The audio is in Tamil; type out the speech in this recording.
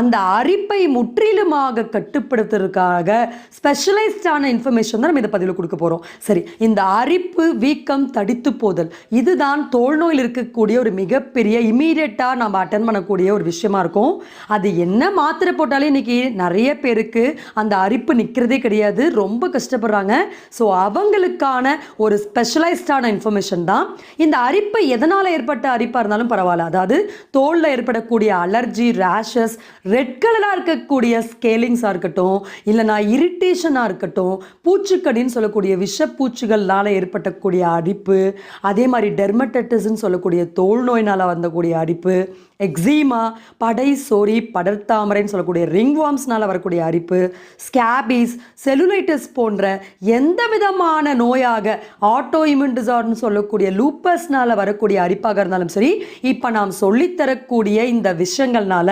அந்த அரிப்பை முற்றிலுமாக கட்டுப்படுத்துறதுக்காக ஸ்பெஷலைஸ்டான இன்ஃபர்மேஷன் தான் நம்ம இந்த பதிவில் கொடுக்க போகிறோம் சரி இந்த அரிப்பு வீக்கம் தடித்து போதல் இதுதான் தோல் நோயில் இருக்கக்கூடிய ஒரு மிகப்பெரிய இமீடியட்டாக நம்ம அட்டன் பண்ணக்கூடிய ஒரு விஷயமா இருக்கும். அது என்ன மாத்திரை போட்டாலே இன்னைக்கு நிறைய பேருக்கு அந்த அரிப்பு நிற்கிறதே கிடையாது. ரொம்ப கஷ்டப்படுறாங்க. ஸோ அவங்களுக்கான ஒரு ஸ்பெஷலைஸ்டான இன்ஃபர்மேஷன் தான். இந்த அரிப்பு எதனால் ஏற்பட்ட அரிப்பாக இருந்தாலும் பரவாயில்ல. அதாவது தோலில் ஏற்படக்கூடிய அலர்ஜி ரேஷஸ் ரெட் கலராக இருக்கக்கூடிய ஸ்கேலிங்ஸாக இருக்கட்டும் இல்லைனா இரிட்டேஷனாக இருக்கட்டும் பூச்சிக்கடின்னு சொல்லக்கூடிய விஷப்பூச்சிகள்னால் ஏற்பட்டக்கூடிய அரிப்பு அதே மாதிரி டெர்மட்டட்டிஸ்ன்னு சொல்லக்கூடிய தோல் நோயினால் வந்தக்கூடிய அரிப்பு எக்ஸீமா படை சோரி படர்தாமரைன்னு சொல்லக்கூடிய ரிங் வார்ம்ஸ்னால் வரக்கூடிய அரிப்பு ஸ்கேபீஸ் செலுலைட்டிஸ் போன்ற எந்த விதமான நோயாக ஆட்டோ இம்யூன் டிசார்ட்னு சொல்லக்கூடிய லூப்பஸ்னால் வரக்கூடிய அரிப்பாக இருந்தாலும் சரி இப்போ நாம் சொல்லித்தரக்கூடிய இந்த விஷயங்கள்னால